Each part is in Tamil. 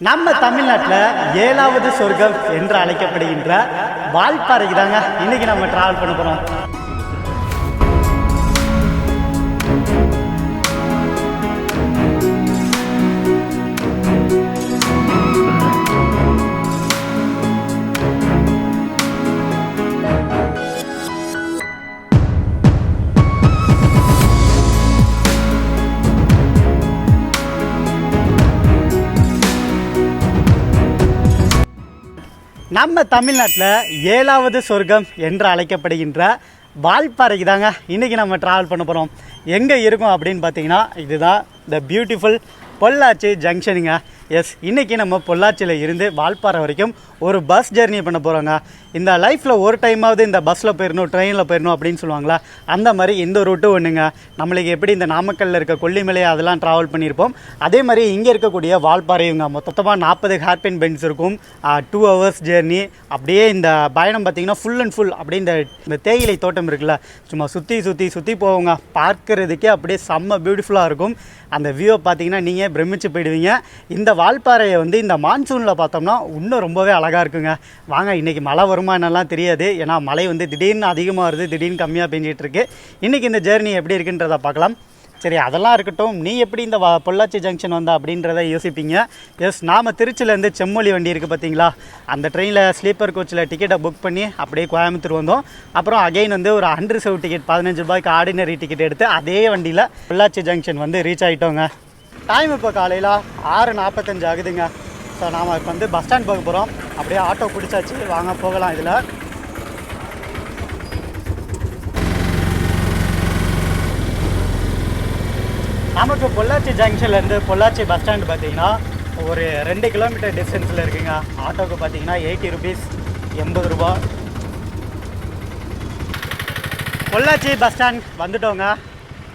நம்ம தமிழ்நாட்டில் ஏழாவது சொர்க்கம் என்று அழைக்கப்படுகின்ற வால்பாறைக்கு தாங்க இன்னைக்கு நம்ம டிராவல் பண்ண போகிறோம் நம்ம தமிழ்நாட்டில் ஏழாவது சொர்க்கம் என்று அழைக்கப்படுகின்ற வால்பாறைக்கு தாங்க இன்றைக்கி நம்ம ட்ராவல் பண்ண போகிறோம் எங்கே இருக்கும் அப்படின்னு பார்த்தீங்கன்னா இதுதான் த பியூட்டிஃபுல் பொள்ளாச்சி ஜங்ஷனுங்க எஸ் இன்றைக்கி நம்ம பொள்ளாச்சியில் இருந்து வால்பாறை வரைக்கும் ஒரு பஸ் ஜெர்னி பண்ண போகிறோங்க இந்த லைஃப்பில் ஒரு டைமாவது இந்த பஸ்ஸில் போயிடணும் ட்ரெயினில் போயிடணும் அப்படின்னு சொல்லுவாங்களா? அந்த மாதிரி இந்த ரூட்டு ஒன்றுங்க நம்மளுக்கு எப்படி இந்த நாமக்கல்லில் இருக்க கொல்லிமலை அதெல்லாம் ட்ராவல் பண்ணியிருப்போம். அதே மாதிரி இங்கே இருக்கக்கூடிய வால்பாறையுங்க. மொத்தமாக நாற்பது ஹேர்பின் பென்ஸ் இருக்கும். டூ ஹவர்ஸ் ஜேர்னி அப்படியே இந்த பயணம் பார்த்தீங்கன்னா ஃபுல் அண்ட் ஃபுல் அப்படியே இந்த இந்த தேயிலை தோட்டம் இருக்குல்ல சும்மா சுற்றி சுற்றி சுற்றி போவோங்க. பார்க்கறதுக்கே அப்படியே செம்ம பியூட்டிஃபுல்லாக இருக்கும். அந்த வியூவை பார்த்தீங்கன்னா நீங்கள் பிரமிச்சு போயிடுவீங்க. இந்த வால்பாறையை வந்து இந்த மான்சூனில் பார்த்தோம்னா இன்னும் ரொம்பவே அழகாக இருக்குங்க. வாங்க இன்றைக்கி மழை வருமா என்னெல்லாம் தெரியாது. ஏன்னா மழை வந்து திடீர்னு அதிகமாக வருது திடீர்னு கம்மியாக பெஞ்சிகிட்டு இருக்கு. இன்றைக்கி இந்த ஜேர்னி எப்படி இருக்குன்றதை பார்க்கலாம். சரி அதெல்லாம் இருக்கட்டும். நீ எப்படி இந்த வ- பொள்ளாச்சி ஜங்ஷன் வந்த அப்படின்றத யோசிப்பீங்க. எஸ் நாம் திருச்சியிலேருந்து செம்மொழி வண்டி இருக்குது பார்த்தீங்களா? அந்த ட்ரெயினில் ஸ்லீப்பர் கோச்சில் டிக்கெட்டை புக் பண்ணி அப்படியே கோயம்புத்தூர் வந்தோம். அப்புறம் அகைன் வந்து ஒரு ஹண்ட்ரட் செவ் டிக்கெட் பதினஞ்சு ரூபாய்க்கு ஆர்டினரி டிக்கெட் எடுத்து அதே வண்டியில் பொள்ளாச்சி ஜங்ஷன் வந்து ரீச் ஆகிட்டோங்க டைம் இப்போ காலையில் ஆறு நாற்பத்தஞ்சு ஆகுதுங்க. ஸோ நாம் இப்போ வந்து பஸ் ஸ்டாண்ட் போக போகிறோம் அப்படியே ஆட்டோ பிடிச்சாச்சு. வாங்க போகலாம் இதில். நமக்கு பொள்ளாச்சி ஜங்ஷன்லேருந்து பொள்ளாச்சி பஸ் ஸ்டாண்ட் பார்த்தீங்கன்னா ஒரு ரெண்டு கிலோமீட்டர் டிஸ்டன்ஸில் இருக்குங்க. ஆட்டோக்கு பார்த்தீங்கன்னா எயிட்டி ருபீஸ் எண்பது ரூபா. பொள்ளாச்சி பஸ் ஸ்டாண்ட் வந்துட்டோங்க.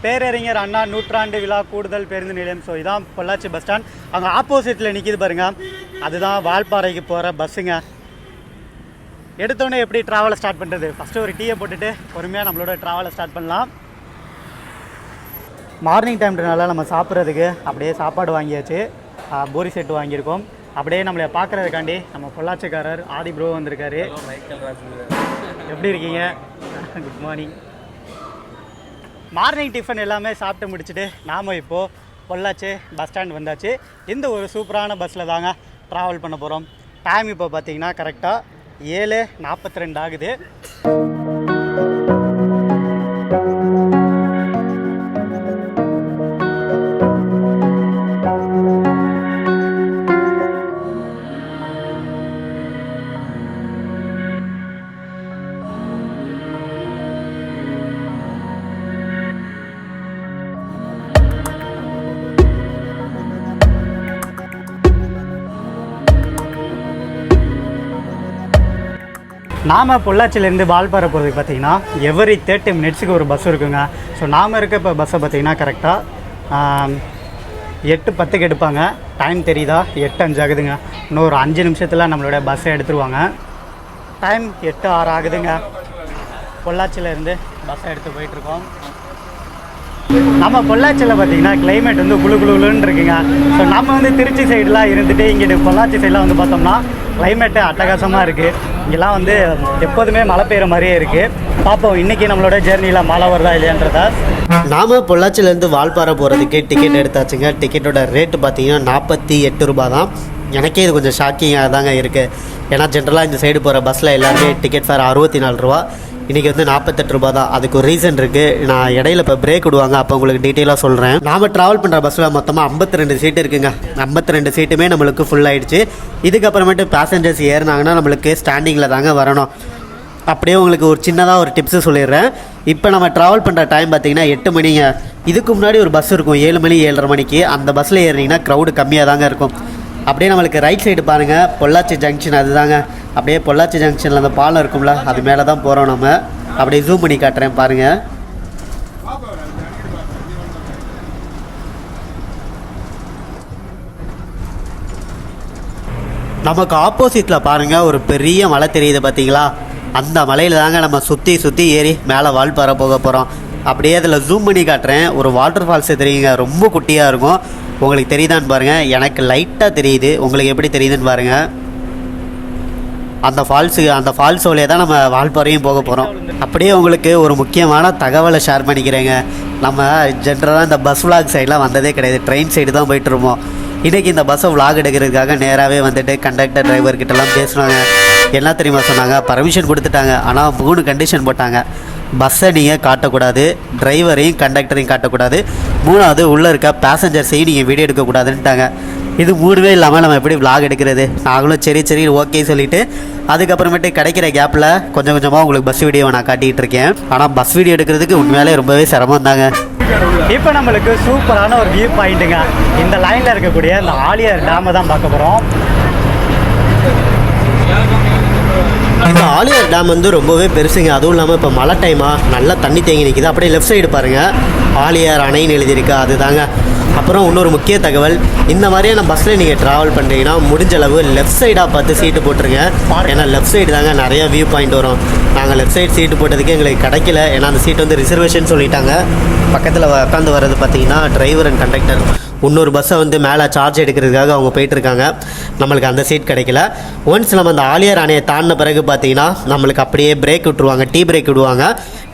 பேரறிஞர் அண்ணா நூற்றாண்டு விழா கூடுதல் பேருந்து நிலையம் ஸோ இதான் பொள்ளாச்சி பஸ் ஸ்டாண்ட். அங்கே ஆப்போசிட்டில் நிற்கிது பாருங்க. அதுதான் வால்பாறைக்கு போகிற பஸ்ஸுங்க. எடுத்தோடனே எப்படி ட்ராவலை ஸ்டார்ட் பண்ணுறது ஃபஸ்ட்டு ஒரு டீயை போட்டுட்டு பொறுமையாக நம்மளோட ட்ராவலை ஸ்டார்ட் பண்ணலாம். மார்னிங் டைம்ன்றனால நம்ம சாப்பிட்றதுக்கு அப்படியே சாப்பாடு வாங்கியாச்சு. பூரி செட்டு வாங்கியிருக்கோம். அப்படியே நம்மளை பார்க்குறதுக்காண்டி நம்ம பொள்ளாச்சிக்காரர் ஆதி ப்ரோ வந்திருக்காரு. எப்படி இருக்கீங்க? குட் மார்னிங் மார்னிங் டிஃபன் எல்லாமே சாப்பிட்டு முடிச்சுட்டு நாம் இப்போது பொள்ளாச்சி பஸ் ஸ்டாண்ட் வந்தாச்சு. இந்த ஒரு சூப்பரான பஸ்ஸில் தாங்க ட்ராவல் பண்ண போகிறோம் டைம் இப்போ பார்த்தீங்கன்னா கரெக்டாக ஏழு நாற்பத்தி ரெண்டு ஆகுது. நாம் பொள்ளாச்சியிலேருந்து வால்பாறை போகிறதுக்கு பார்த்தீங்கன்னா எவரி தேர்ட்டி மினிட்ஸுக்கு ஒரு பஸ் இருக்குங்க. ஸோ நாம் இருக்க இப்போ பஸ்ஸை பார்த்தீங்கன்னா கரெக்டாக எட்டு பத்துக்கு எடுப்பாங்க. டைம் தெரியுதா? எட்டு அஞ்சு ஆகுதுங்க. இன்னும் ஒரு அஞ்சு நிமிஷத்தில் நம்மளோட பஸ்ஸை எடுத்துருவாங்க. டைம் எட்டு ஆறு ஆகுதுங்க. பொள்ளாச்சியிலேருந்து பஸ்ஸை எடுத்து போயிட்டுருக்கோம். நம்ம பொள்ளாச்சியில் பார்த்தீங்கன்னா கிளைமேட் வந்து குளு குழுன்னு இருக்குங்க. ஸோ நம்ம வந்து திருச்சி சைடெலாம் இருந்துட்டு இங்கிட்டு பொள்ளாச்சி சைடில் வந்து பார்த்தோம்னா கிளைமேட்டு அட்டகாசமாக இருக்குது இங்கெல்லாம் வந்து எப்போதுமே மழை பெய்கிற மாதிரியே இருக்குது பார்ப்போம் இன்றைக்கி நம்மளோட ஜேர்னியில் மழை வருதா இல்லையான்றதா? நாம பொள்ளாச்சிலேருந்து வால்பாறை போகிறதுக்கு டிக்கெட் எடுத்தாச்சுங்க. டிக்கெட்டோட ரேட்டு பார்த்தீங்கன்னா நாற்பத்தி எட்டு ரூபா தான் எனக்கே இது கொஞ்சம் ஷாக்கிங்காக தாங்க இருக்குது ஏன்னா ஜென்ரலாக இந்த சைடு போகிற பஸ்ஸில் எல்லாருமே டிக்கெட் ஃபேர் அறுபத்தி நாலு ரூபா. இன்றைக்கி வந்து நாற்பத்தெட்டு ரூபா தான். அதுக்கு ஒரு ரீசன் இருக்குது நான் இடையில இப்போ பிரேக் விடுவாங்க. அப்போ உங்களுக்கு டீட்டெயிலாக சொல்கிறேன் நாம் ட்ராவல் பண்ணுற பஸ்ஸில் மொத்தமாக ஐம்பத்தி ரெண்டு சீட்டு இருக்குங்க. ஐம்பத்தி ரெண்டு சீட்டுமே நம்மளுக்கு ஃபுல் ஆயிடுச்சு. இதுக்கப்புறமேட்டு பேசஞ்சர்ஸ் ஏறினாங்கன்னா நம்மளுக்கு ஸ்டாண்டிங்கில் தாங்க வரணும். அப்படியே உங்களுக்கு ஒரு சின்னதாக ஒரு டிப்ஸு சொல்லிடுறேன். இப்போ நம்ம ட்ராவல் பண்ணுற டைம் பார்த்தீங்கன்னா எட்டு மணிங்க. இதுக்கு முன்னாடி ஒரு பஸ் இருக்கும். ஏழு மணி ஏழரை மணிக்கு. அந்த பஸ்ஸில் ஏறினீங்கன்னா க்ரௌடு கம்மியாக தாங்க இருக்கும். அப்படியே நம்மளுக்கு ரைட் சைடு பாருங்கள் பொள்ளாச்சி ஜங்ஷன் அதுதாங்க. அப்படியே பொள்ளாச்சி ஜங்ஷனில் அந்த பாலம் இருக்கும்ல அது மேலே தான் போகிறோம் நம்ம. அப்படியே ஜூம் பண்ணி காட்டுறேன் பாருங்கள் நமக்கு ஆப்போசிட்டில் பாருங்கள் ஒரு பெரிய மலை தெரியுது பார்த்தீங்களா அந்த மலையில் தாங்க நம்ம சுற்றி சுற்றி ஏறி மேலே வால்பாறை போக போகிறோம் அப்படியே அதில் ஜூம் பண்ணி காட்டுறேன். ஒரு வாட்டர் ஃபால்ஸ் தெரியுங்க ரொம்ப குட்டியாக இருக்கும். உங்களுக்கு தெரியுதான்னு பாருங்கள் எனக்கு லைட்டாக தெரியுது. உங்களுக்கு எப்படி தெரியுதுன்னு பாருங்கள் அந்த ஃபால்ஸுக்கு அந்த ஃபால்ஸ் வழியாக தான் நம்ம வால்பாறையும் போக போகிறோம் அப்படியே உங்களுக்கு ஒரு முக்கியமான தகவலை ஷேர் பண்ணிக்கிறேங்க. நம்ம ஜென்ரலாக இந்த பஸ் விளாக் சைடெலாம் வந்ததே கிடையாது. ட்ரெயின் சைடு தான் போயிட்டுருப்போம் இன்றைக்கி இந்த பஸ்ஸை விளாக் எடுக்கிறதுக்காக நேராகவே வந்துட்டு கண்டக்டர் டிரைவர்கிட்டலாம் பேசுனாங்க. என்ன தெரியுமா சொன்னாங்க? பர்மிஷன் கொடுத்துட்டாங்க. ஆனால் மூணு கண்டிஷன் போட்டாங்க. பஸ்ஸை நீங்கள் காட்டக்கூடாது. டிரைவரையும் கண்டக்டரையும் காட்டக்கூடாது. மூணாவது உள்ளே இருக்க பேசஞ்சர்ஸையும் நீங்கள் வீடியோ எடுக்கக்கூடாதுன்ட்டாங்க இது மூணுமே இல்லாமல் நம்ம எப்படி vlog எடுக்கிறது? நாங்களும் சரி சரி ஓகே சொல்லிவிட்டு அதுக்கப்புறமேட்டு கிடைக்கிற கேப்பில் கொஞ்சம் கொஞ்சமாக உங்களுக்கு பஸ் வீடியோவை நான் காட்டிகிட்டு இருக்கேன். ஆனால் பஸ் வீடியோ எடுக்கிறதுக்கு உண்மையாலே ரொம்பவே சிரமம் தாங்க. இப்போ நம்மளுக்கு சூப்பரான ஒரு வியூ பாயிண்ட்டுங்க இந்த லைனில் இருக்கக்கூடிய இந்த ஆலியார் டேமை தான் பார்க்க போகிறோம் இந்த ஆலியார் டேம் வந்து ரொம்பவே பெருசுங்க. அதுவும் இல்லாமல் இப்போ மழை டைமாக நல்லா தண்ணி தேங்கி நிற்கிது அப்படியே லெஃப்ட் சைடு பாருங்கள் ஆலியார் அணைன்னு எழுதியிருக்கு. அதுதாங்க. அப்புறம் இன்னொரு முக்கிய தகவல் இந்த மாதிரியான பஸ்ஸில் நீங்கள் ட்ராவல் பண்ணுறீங்கன்னா முடிஞ்ச அளவு லெஃப்ட் சைடாக பார்த்து சீட்டு போட்டுருங்க. ஏன்னா லெஃப்ட் சைடு தாங்க நிறைய வியூ பாயிண்ட் வரும். நாங்கள் லெஃப்ட் சைடு சீட்டு போட்டதுக்கு எங்களுக்கு கிடைக்கல. ஏன்னா அந்த சீட் வந்து ரிசர்வேஷன் சொல்லிட்டாங்க. பக்கத்தில் உட்காந்து வர்றது பார்த்தீங்கன்னா டிரைவர் அண்ட் கண்டக்டர் இன்னொரு பஸ்ஸை வந்து மேலே சார்ஜ் எடுக்கிறதுக்காக அவங்க போயிட்டுருக்காங்க. நம்மளுக்கு அந்த சீட் கிடைக்கல. ஒன்ஸ் நம்ம அந்த ஆலியார் அணையை தாண்டின பிறகு பார்த்தீங்கன்னா நம்மளுக்கு அப்படியே பிரேக் விட்டுருவாங்க. டீ பிரேக் விடுவாங்க.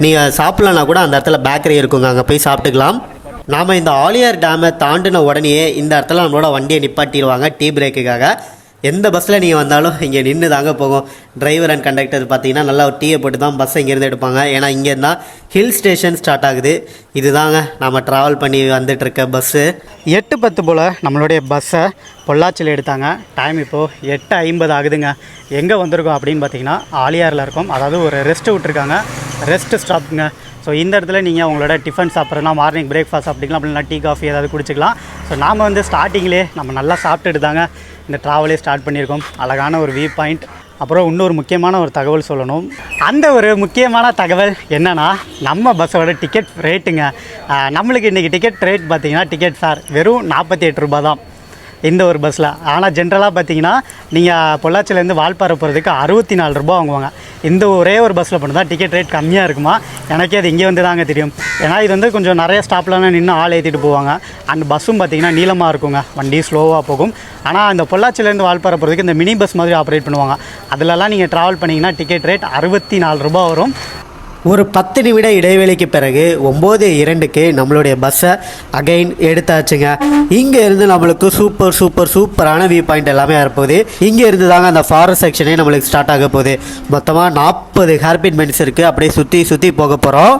நீங்கள் சாப்பிட்லனா கூட அந்த இடத்துல பேக்கரி இருக்குங்க. அங்கே போய் சாப்பிட்டுக்கலாம். நாம் இந்த ஆலியார் டேமை தாண்டின உடனே இந்த இடத்துல நம்மளோட வண்டியை நிப்பாட்டிடுவாங்க டீ பிரேக்குக்காக. எந்த பஸ்ஸில் நீங்கள் வந்தாலும் இங்கே நின்று தாங்க போகும். டிரைவர் அண்ட் கண்டக்டர் பார்த்தீங்கன்னா நல்லா ஒரு டீயை போட்டு தான் பஸ்ஸை இங்கேருந்து எடுப்பாங்க. ஏன்னா இங்கே இருந்தால் ஹில் ஸ்டேஷன் ஸ்டார்ட் ஆகுது. இதுதாங்க நம்ம ட்ராவல் பண்ணி வந்துட்டுருக்க பஸ்ஸு எட்டு பத்து போல் நம்மளுடைய பஸ்ஸை பொள்ளாச்சியில் எடுத்தாங்க. டைம் இப்போது எட்டு ஐம்பது ஆகுதுங்க. எங்கே வந்திருக்கோம் அப்படின்னு பார்த்தீங்கன்னா ஆலியாரில் இருக்கோம். அதாவது ஒரு ரெஸ்ட்டு விட்ருக்காங்க ரெஸ்ட்டு ஸ்டாப்புங்க ஸோ இந்த இடத்துல நீங்கள் உங்களோட டிஃபன் சாப்பிட்றதுனா மார்னிங் பிரேக்ஃபாஸ்ட் சாப்பிட்டுக்கலாம் அப்படின்னா டீ காஃபி ஏதாவது குடிச்சிக்கலாம். ஸோ நாம் வந்து ஸ்டார்டிங்லேயே நம்ம நல்லா சாப்பிட்டுட்டு தாங்க இந்த ட்ராவலே ஸ்டார்ட் பண்ணியிருக்கோம். அழகான ஒரு வியூ பாயிண்ட் அப்புறம் இன்னொரு முக்கியமான ஒரு தகவல் சொல்லணும். அந்த ஒரு முக்கியமான தகவல் என்னன்னா நம்ம பஸ்ஸோட டிக்கெட் ரேட்டுங்க நம்மளுக்கு இன்றைக்கி டிக்கெட் ரேட் பார்த்தீங்கன்னா டிக்கெட் சார் வெறும் நாற்பத்தி எட்டு ரூபா தான். இந்த ஒரு பஸ்ஸில் ஆனால் ஜென்ரலாக பார்த்தீங்கன்னா நீங்கள் பொள்ளாச்சியிலேருந்து வால்பாறை போகிறதுக்கு அறுபத்தி நாலு ரூபா வாங்குவாங்க. இந்த ஒரே ஒரு பஸ்ஸில் பண்ணி தான் டிக்கெட் ரேட் கம்மியாக இருக்குமா? எனக்கே அது இங்கே வந்து தாங்க தெரியும். ஏன்னா இது வந்து கொஞ்சம் நிறைய ஸ்டாப்லாம் நின்று ஆள் ஏற்றிட்டு போவாங்க. அண்ட் பஸ்ஸும் பார்த்தீங்கன்னா நீளமாக இருக்குங்க. வண்டி ஸ்லோவாக போகும். ஆனால் அந்த பொள்ளாச்சியிலேருந்து வால்பாறை போகிறதுக்கு இந்த மினி பஸ் மாதிரி ஆப்ரேட் பண்ணுவாங்க. அதிலலாம் நீங்கள் ட்ராவல் பண்ணிங்கன்னா டிக்கெட் ரேட் அறுபத்தி நாலு ரூபா வரும். ஒரு பத்து நிமிட இடைவெளிக்கு பிறகு ஒம்பது இரண்டுக்கு நம்மளுடைய பஸ்ஸை அகைன் எடுத்தாச்சுங்க. இங்கே இருந்து நம்மளுக்கு சூப்பர் சூப்பர் சூப்பரான வியூ பாயிண்ட் எல்லாமே வரப்போகுது. இங்கே இருந்து தாங்க அந்த ஃபாரஸ்ட் செக்ஷனே நம்மளுக்கு ஸ்டார்ட் ஆக போகுது. மொத்தமாக நாற்பது ஹேர்பின் மென்ஸ் இருக்குது அப்படியே சுற்றி சுற்றி போக போகிறோம்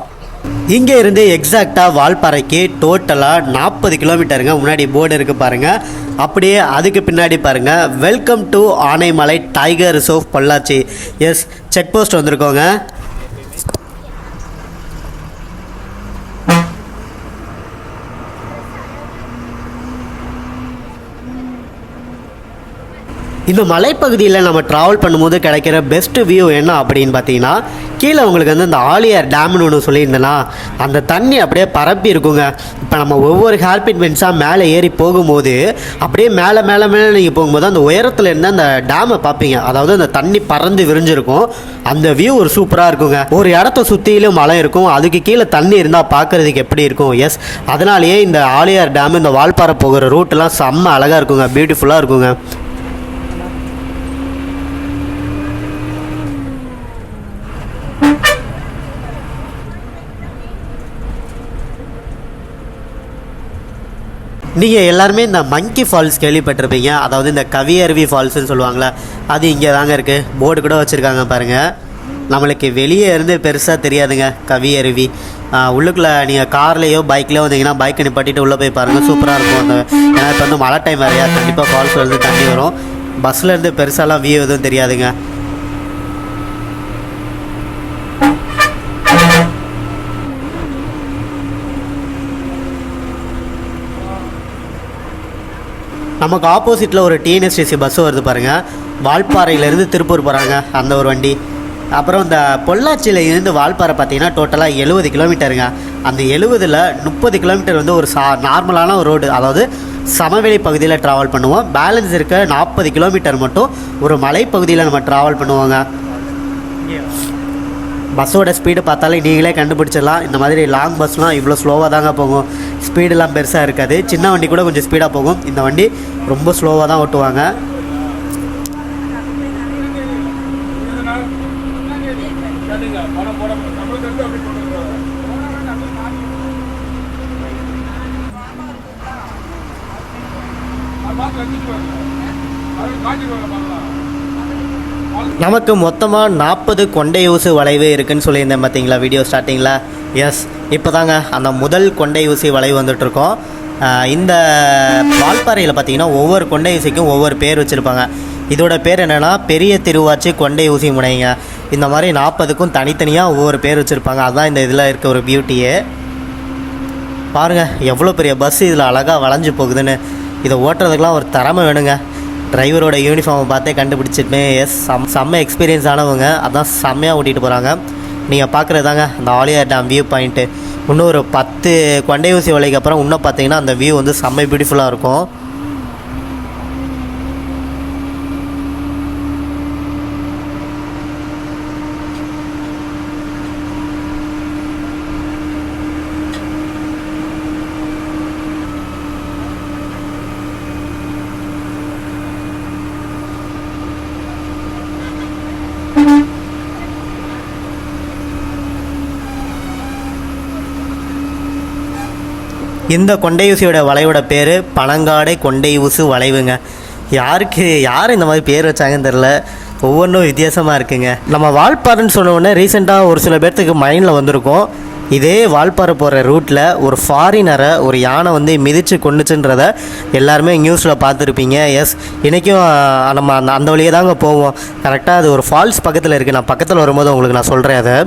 இங்கே இருந்து எக்ஸாக்டாக வால்பாறைக்கு டோட்டலாக நாற்பது கிலோமீட்டருங்க முன்னாடி போர்டு இருக்குது பாருங்கள் அப்படியே அதுக்கு பின்னாடி பாருங்கள் welcome to Anaimalai tiger reserve Pollachi. Yes check post வந்திருக்கோங்க. இந்த மலைப்பகுதியில் நம்ம ட்ராவல் பண்ணும்போது கிடைக்கிற பெஸ்ட் வியூ என்ன அப்படின்னு பார்த்தீங்கன்னா கீழே உங்களுக்கு வந்து இந்த ஆலியார் டேம்னு ஒன்று சொல்லியிருந்தேன்னா அந்த தண்ணி அப்படியே பரப்பி இருக்குங்க. இப்போ நம்ம ஒவ்வொரு ஹேர்பின் பென்ஸாக மேலே ஏறி போகும்போது அப்படியே மேலே மேலே மேலே நீங்கள் போகும்போது அந்த உயரத்தில் இருந்து அந்த டேமை பார்ப்பீங்க. அதாவது அந்த தண்ணி பறந்து விரிஞ்சிருக்கும். அந்த வியூ ஒரு சூப்பராக இருக்குங்க. ஒரு இடத்த சுற்றிலும் மலை இருக்கும். அதுக்கு கீழே தண்ணி இருந்தால் பார்க்குறதுக்கு எப்படி இருக்கும்? எஸ் அதனாலேயே இந்த ஆலியார் டேம் இந்த வால்பாறை போகிற ரூட்டெலாம் செம்ம அழகாக இருக்குங்க. பியூட்டிஃபுல்லாக இருக்குங்க. நீங்கள் எல்லாருமே இந்த மங்கி ஃபால்ஸ் கேள்விப்பட்டிருப்பீங்க. அதாவது இந்த கவி அருவி ஃபால்ஸ்னு சொல்லுவாங்களே அது இங்கே தாங்க இருக்குது போர்டு கூட வச்சுருக்காங்க பாருங்கள் நம்மளுக்கு வெளியே இருந்து பெருசாக தெரியாதுங்க கவி அருவி. உள்ளுக்குள்ளே நீங்கள் கார்லேயோ பைக்லேயோ வந்தீங்கன்னா பைக்கை நிப்பாட்டிட்டு உள்ளே போய் பாருங்கள் சூப்பராக இருக்கும் அந்த ஏன்னா இப்போ வந்து மழை டைம் வேறையா கண்டிப்பாக ஃபால்ஸ் வந்து தண்ணி வரும். பஸ்ஸில் இருந்து பெருசாலாம் வியூ எதுவும் தெரியாதுங்க. நமக்கு ஆப்போசிட்டில் ஒரு டிஎன்எஸ்டிசி பஸ் வருது பாருங்கள் வால்பாறையிலேருந்து திருப்பூர் போகிறாங்க அந்த ஒரு வண்டி. அப்புறம் இந்த பொள்ளாச்சியில் இருந்து வால்பாறை பார்த்தீங்கன்னா டோட்டலாக எழுபது கிலோமீட்டருங்க அந்த எழுபதில் முப்பது கிலோமீட்டர் வந்து ஒரு சா நார்மலான ஒரு ரோடு அதாவது சமவெளி பகுதியில் ட்ராவல் பண்ணுவோம். பேலன்ஸ் இருக்க நாற்பது கிலோமீட்டர் மட்டும் ஒரு மலைப்பகுதியில் நம்ம ட்ராவல் பண்ணுவோங்க. பஸ்ஸோட ஸ்பீடு பார்த்தாலே நீங்களே கண்டுபிடிச்சிடலாம். இந்த மாதிரி லாங் பஸ்லாம் இவ்வளோ ஸ்லோவாக தாங்க போகும். ஸ்பீடெல்லாம் பெருசாக இருக்காது. சின்ன வண்டி கூட கொஞ்சம் ஸ்பீடாக போகும். இந்த வண்டி ரொம்ப ஸ்லோவாக தான் ஓட்டுவாங்க. நமக்கு மொத்தமாக நாற்பது கொண்டை ஊசி வளைவு இருக்குன்னு சொல்லியிருந்தேன் பார்த்தீங்களா? வீடியோ ஸ்டார்டிங்கில் எஸ் இப்போ தாங்க அந்த முதல் கொண்டை ஊசி வளைவு வந்துட்ருக்கோம் இந்த வால்பாறையில் பார்த்தீங்கன்னா ஒவ்வொரு கொண்டை ஊசிக்கும் ஒவ்வொரு பேர் வச்சுருப்பாங்க. இதோட பேர் என்னென்னா பெரிய திருவாச்சி கொண்டை ஊசி முனைங்க. இந்த மாதிரி நாற்பதுக்கும் தனித்தனியாக ஒவ்வொரு பேர் வச்சுருப்பாங்க. அதுதான் இந்த இதில் இருக்க ஒரு பியூட்டியே பாருங்கள் எவ்வளோ பெரிய பஸ் இதில் அழகாக வளைஞ்சு போகுதுன்னு. இதை ஓட்டுறதுக்கெலாம் ஒரு திறமை வேணுங்க. டிரைவரோட யூனிஃபார்மை பார்த்தே கண்டுபிடிச்சிட்டு எஸ் செம் செம்ம எக்ஸ்பீரியன்ஸ் ஆனவங்க. அதான் செம்மையாக ஓட்டிகிட்டு போகிறாங்க நீங்கள் பார்க்குறது தாங்க அந்த ஆலியார் டேம் வியூ பாயிண்ட்டு இன்னும் ஒரு பத்து கொண்டை ஊசி வலைக்கு அப்புறம் இன்னும் பார்த்தீங்கன்னா அந்த வியூ வந்து செம்ம பியூட்டிஃபுல்லாக இருக்கும். இந்த கொண்டை ஊசியோட வளைவோட பேர் பனங்காடை கொண்டை ஊசு வளைவுங்க. யாருக்கு யார் இந்த மாதிரி பேர் வச்சாங்கன்னு தெரில ஒவ்வொன்றும் வித்தியாசமாக இருக்குங்க. நம்ம வால்பாறைன்னு சொன்னோடனே ரீசெண்டாக ஒரு சில பேர்த்துக்கு மைண்டில் வந்திருக்கோம். இதே வால்பாறை போகிற ரூட்டில் ஒரு ஃபாரினரை ஒரு யானை வந்து மிதித்து கொண்டுச்சுன்றத எல்லாருமே நியூஸில் பார்த்துருப்பீங்க. எஸ் இன்றைக்கும் நம்ம அந்த அந்த வழியே தாங்க போவோம். கரெக்டாக அது ஒரு ஃபால்ஸ் பக்கத்தில் இருக்குது நான் பக்கத்தில் வரும்போது உங்களுக்கு நான் சொல்கிறேன் அதை.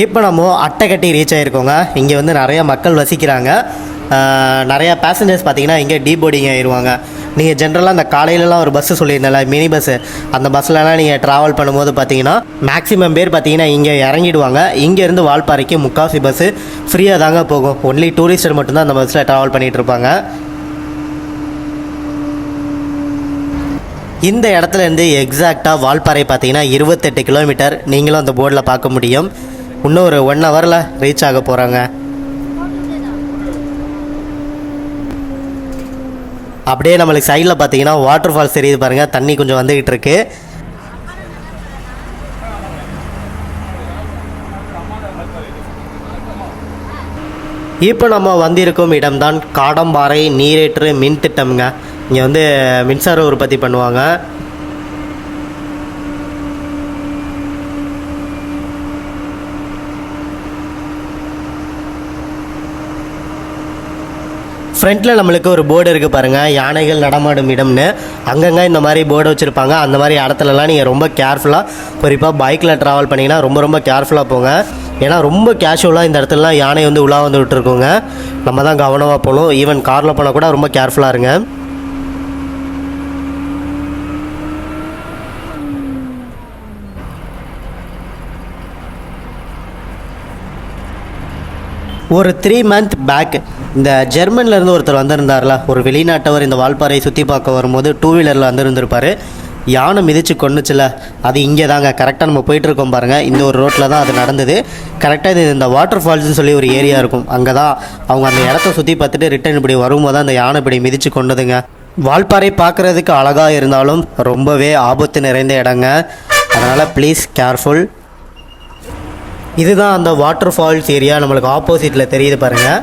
இப்போ நம்ம அட்டைக்கட்டி ரீச் ஆகிருக்கோங்க இங்கே வந்து நிறைய மக்கள் வசிக்கிறாங்க. நிறையா பேசஞ்சர்ஸ் பார்த்தீங்கன்னா இங்கே டீபோர்டிங் ஆயிடுவாங்க நீங்கள் ஜென்ரலாக அந்த காலையிலலாம் ஒரு பஸ்ஸு சொல்லியிருந்தேன்ல மினி பஸ்ஸு அந்த பஸ்லலாம் நீங்கள் ட்ராவல் பண்ணும்போது பார்த்தீங்கன்னா மேக்ஸிமம் பேர் பார்த்தீங்கன்னா இங்கே இறங்கிடுவாங்க. இங்கேருந்து வால்பாறைக்கு முக்காசி பஸ்ஸு ஃப்ரீயாக தாங்க போகும். ஒன்லி டூரிஸ்டர் மட்டும்தான் அந்த பஸ்ஸில் ட்ராவல் பண்ணிகிட்டு இருப்பாங்க. இந்த இடத்துல இருந்து எக்ஸாக்டாக வால்பாறை பார்த்தீங்கன்னா இருபத்தெட்டு கிலோமீட்டர் நீங்களும் அந்த போர்டில் பார்க்க முடியும். இன்னும் ஒரு ஒன் ஹவரில் ரீச் ஆக போகிறாங்க அப்படியே நம்மளுக்கு சைடில் பார்த்தீங்கன்னா வாட்டர் ஃபால்ஸ் தெரியுது பாருங்கள் தண்ணி கொஞ்சம் வந்துக்கிட்டு இருக்கு. இப்போ நம்ம வந்திருக்கும் இடம்தான் காடம்பாறை நீரேற்று மின் திட்டம்ங்க. இங்கே வந்து மின்சார உற்பத்தி பண்ணுவாங்க. ஃப்ரண்ட்டில் நம்மளுக்கு ஒரு போர்டு இருக்குது பாருங்கள் யானைகள் நடமாடும் இடம்னு. அங்கங்கே இந்த மாதிரி போர்டு வச்சுருப்பாங்க. அந்த மாதிரி இடத்துலலாம் நீங்கள் ரொம்ப கேர்ஃபுல்லாக குறிப்பாக பைக்கில் ட்ராவல் பண்ணிங்கன்னா ரொம்ப ரொம்ப கேர்ஃபுல்லாக போங்க. ஏன்னா ரொம்ப கேஷுவலாக இந்த இடத்துலலாம் யானை வந்து உலா வந்து விட்டுருக்கோங்க. நம்ம தான் கவனமாக போகணும். ஈவன் காரில் போனால் கூட ரொம்ப கேர்ஃபுல்லாக இருங்க. ஒரு த்ரீ மந்த் பேக் இந்த ஜெர்மன்லேருந்து ஒருத்தர் வந்திருந்தார்ல ஒரு வெளிநாட்டவர் இந்த வால்பாறையை சுற்றி பார்க்க வரும்போது டூ வீலரில் வந்திருந்திருப்பார். யானை மிதிச்சு கொண்டுச்சுல அது இங்கே தாங்க கரெக்டாக நம்ம போயிட்டுருக்கோம் பாருங்கள் இந்த ஒரு ரோட்டில் தான் அது நடந்தது. கரெக்டாக இது இந்த வாட்டர் ஃபால்ஸ்னு சொல்லி ஒரு ஏரியா இருக்கும். அங்கே தான் அவங்க அந்த இடத்த சுற்றி பார்த்துட்டு ரிட்டர்ன் இப்படி வரும்போது அந்த யானை இப்படி மிதிச்சு கொண்டதுங்க. வால்பாறை பார்க்குறதுக்கு அழகாக இருந்தாலும் ரொம்பவே ஆபத்து நிறைந்த இடங்க. அதனால் ப்ளீஸ் கேர்ஃபுல் இதுதான் அந்த வாட்டர் ஃபால்ஸ் ஏரியா நம்மளுக்கு ஆப்போசிட்டில் தெரியுது பாருங்கள்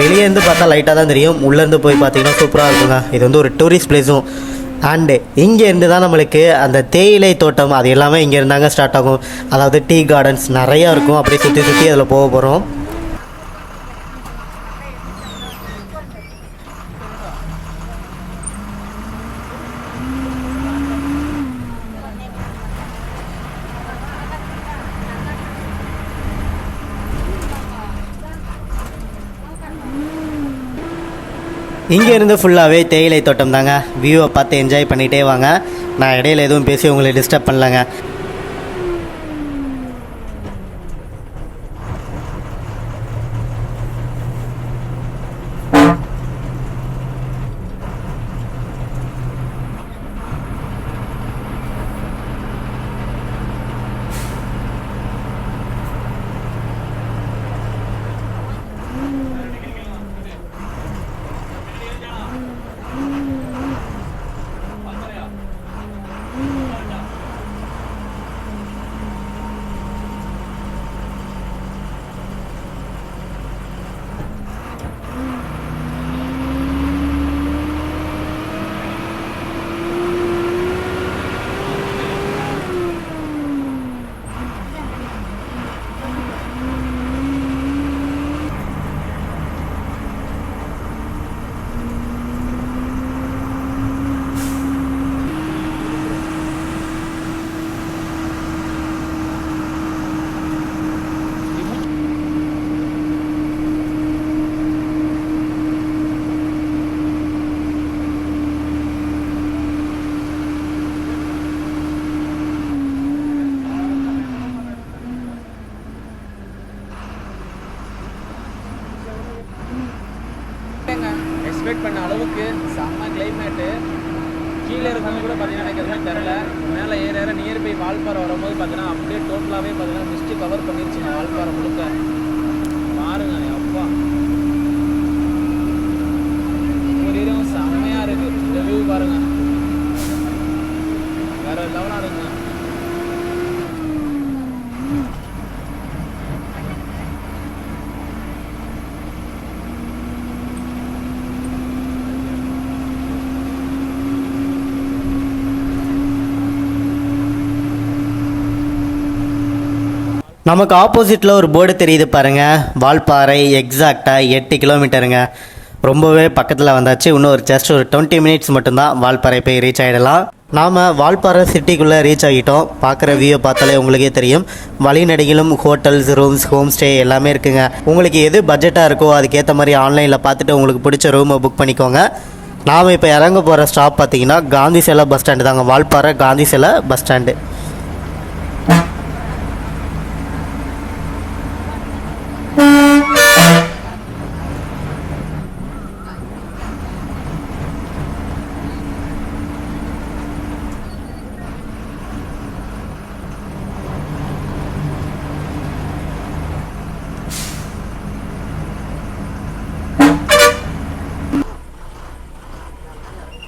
வெளியே இருந்து பார்த்தா லைட்டாக தான் தெரியும். உள்ளேருந்து போய் பார்த்தீங்கன்னா சூப்பராக இருக்குங்க. இது வந்து ஒரு டூரிஸ்ட் பிளேஸும் அண்டு இங்கேருந்து தான் நம்மளுக்கு அந்த தேயிலை தோட்டம் அது எல்லாமே இங்கே இருந்தாங்க ஸ்டார்ட் ஆகும். அதாவது டீ கார்டன்ஸ் நிறையா இருக்கும். அப்படியே சுற்றி சுற்றி அதில் போக போகிறோம் இங்கே இருந்து ஃபுல்லாகவே தேயிலை தோட்டம் தாங்க. வியூவை பார்த்து என்ஜாய் பண்ணிகிட்டே வாங்க. நான் இடையில எதுவும் பேசி உங்களை டிஸ்டர்ப் பண்ணலங்க எக்ஸ்பெக்ட் பண்ண அளவுக்கு செம்ம கிளைமேட்டு கீழே இருக்கவங்க கூட பார்த்தீங்கன்னா எனக்கு எதுவுமே தெரில மேலே ஏற ஏற நியர்பை வால்பாறை வரும்போது பார்த்தீங்கன்னா அப்படியே டோட்டலாகவே பார்த்தீங்கன்னா மிஸ்ட்டு கவர் பண்ணிருச்சுங்க வால்பாறை முழுக்க பாருங்க அப்பா ஒரு ஏரியாவும் செம்மையாக இருக்குது இந்த வியூ பாருங்க வேற லெவலாக இருக்குங்க நமக்கு ஆப்போசிட்டில் ஒரு போர்டு தெரியுது பாருங்கள் வால்பாறை எக்ஸாக்டாக எட்டு கிலோமீட்டருங்க ரொம்பவே பக்கத்தில் வந்தாச்சு. இன்னும் ஒரு ஜஸ்ட் ஒரு டுவெண்ட்டி மினிட்ஸ் மட்டும்தான் வால்பாறை போய் ரீச் ஆகிடலாம் நாம் வால்பாறை சிட்டிக்குள்ளே ரீச் ஆகிட்டோம். பார்க்குற வியூ பார்த்தாலே உங்களுக்கே தெரியும். வழிநடைகளும் ஹோட்டல்ஸ் ரூம்ஸ் ஹோம் ஸ்டே எல்லாமே இருக்குங்க. உங்களுக்கு எது பட்ஜெட்டாக இருக்கோ அதுக்கேற்ற மாதிரி ஆன்லைனில் பார்த்துட்டு உங்களுக்கு பிடிச்ச ரூமை புக் பண்ணிக்கோங்க. நாம் இப்போ இறங்க போகிற ஸ்டாப் பார்த்தீங்கன்னா காந்தி சிலை பஸ் ஸ்டாண்டு தாங்க. வால்பாறை காந்தி சிலை பஸ் ஸ்டாண்டு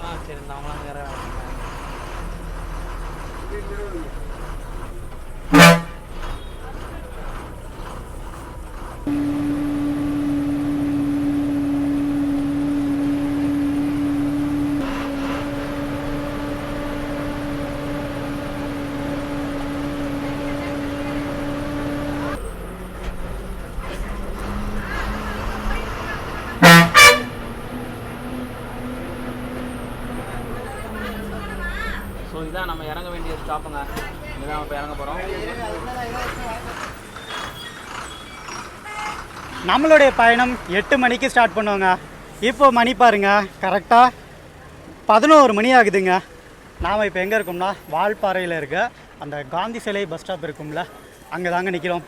ஆ சரி இந்த அவங்களாம் வேற இதுதான் நம்ம இறங்க வேண்டிய ஸ்டாப்புங்க இதுதான் இப்போ இறங்க போகிறோம் நம்மளுடைய பயணம் எட்டு மணிக்கு ஸ்டார்ட் பண்ணுவோங்க. இப்போ மணி பாருங்க கரெக்டாக பதினோரு மணி ஆகுதுங்க. நாம் இப்போ எங்கே இருக்கோம்னா வால்பாறையில் இருக்க அந்த காந்தி சிலை பஸ் ஸ்டாப் இருக்கும்ல அங்கே தாங்க நிற்கிறோம்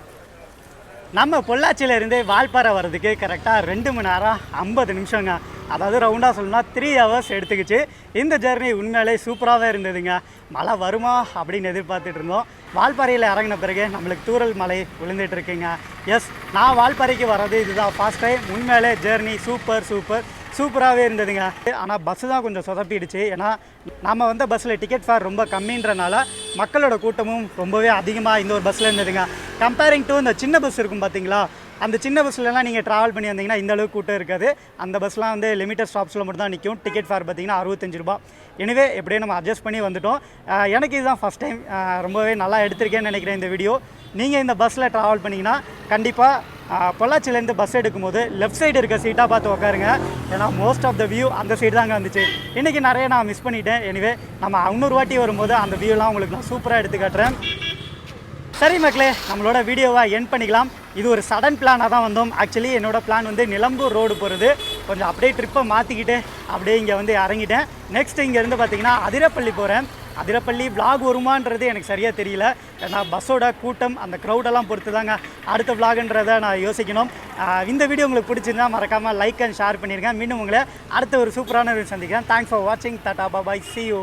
நம்ம பொள்ளாச்சியிலேருந்து வால்பாறை வர்றதுக்கு கரெக்டாக ரெண்டு மணி நேரம் ஐம்பது நிமிஷங்க. அதாவது ரவுண்டாக சொல்லணும்னா த்ரீ ஹவர்ஸ் எடுத்துக்கிச்சு. இந்த ஜர்னி உண்மையிலே சூப்பராகவே இருந்ததுங்க. மழை வருமா அப்படின்னு எதிர்பார்த்துட்டு இருந்தோம். வால்பாறையில் இறங்கின பிறகு நம்மளுக்கு தூரல் மலை விழுந்துட்டு இருக்குங்க. எஸ் நான் வால்பாறைக்கு வர்றது இதுதான். ஃபர்ஸ்ட் டைம் உண்மையிலே ஜெர்னி சூப்பர் சூப்பர் சூப்பராகவே இருந்ததுங்க. ஆனால் பஸ்ஸு தான் கொஞ்சம் சொதப்பிடுச்சு. ஏன்னா நம்ம வந்த பஸ்ஸில் டிக்கெட் ஃபேர் ரொம்ப கம்மின்றனால மக்களோட கூட்டமும் ரொம்பவே அதிகமாக இந்த ஒரு பஸ்ஸில் இருந்ததுங்க. கம்பேரிங் டு இந்த சின்ன பஸ் இருக்கும் பார்த்தீங்களா அந்த சின்ன பஸ்லலாம் நீங்கள் ட்ராவல் பண்ணி வந்தீங்கன்னா இந்த அளவுக்கு கூட்டம் இருக்காது. அந்த பஸ்லாம் வந்து லிமிட்டட் ஸ்டாப்ஸில் மட்டும் தான் நிற்கும் டிக்கெட் ஃபேர் பார்த்தீங்கன்னா அறுபத்தஞ்சு ரூபா எனவே எப்படியே நம்ம அட்ஜஸ்ட் பண்ணி வந்துட்டோம். எனக்கு இதுதான் ஃபஸ்ட் டைம் ரொம்பவே நல்லா எடுத்திருக்கேன்னு நினைக்கிறேன் இந்த வீடியோ நீங்கள் இந்த பஸ்ஸில் ட்ராவல் பண்ணிங்கன்னா கண்டிப்பாக பொள்ளாச்சியிலேருந்து பஸ் எடுக்கும்போது லெஃப்ட் சைடு இருக்க சீட்டாக பார்த்து உட்காருங்க ஏன்னா மோஸ்ட் ஆஃப் த வியூ அந்த சைடு தாங்க வந்துச்சு. இன்றைக்கி நிறைய நான் மிஸ் பண்ணிட்டேன். எனிவே நம்ம இன்னொரு வாட்டி வரும்போது அந்த வியூலாம் உங்களுக்கு நான் சூப்பராக எடுத்து காட்டுறேன். சரி மக்களே நம்மளோட வீடியோவை என் பண்ணிக்கலாம். இது ஒரு சடன் பிளானாக தான் வந்தோம். ஆக்சுவலி என்னோட பிளான் வந்து நிலம்பூர் ரோடு போகிறது கொஞ்சம் அப்படியே ட்ரிப்பை மாற்றிக்கிட்டு அப்படியே இங்கே வந்து இறங்கிட்டேன். நெக்ஸ்ட் இங்கேருந்து பார்த்தீங்கன்னா அதிரப்பள்ளி போகிறேன் அதிரப்பள்ளி விளாக் வருமான்றது எனக்கு சரியாக தெரியல. ஏன்னா பஸ்ஸோட கூட்டம் அந்த க்ரௌடெல்லாம் பொறுத்து தாங்க அடுத்த விளாகுன்றதை நான் யோசிக்கணும். இந்த வீடியோ உங்களுக்கு பிடிச்சிருந்தா மறக்காமல் லைக் அண்ட் ஷேர் பண்ணியிருக்கேன் மீண்டும் உங்களை அடுத்த ஒரு சூப்பரான வீடியோ சந்திக்கிறேன். தேங்க்ஸ் ஃபார் வாட்சிங் டாடா பாய் சி யூ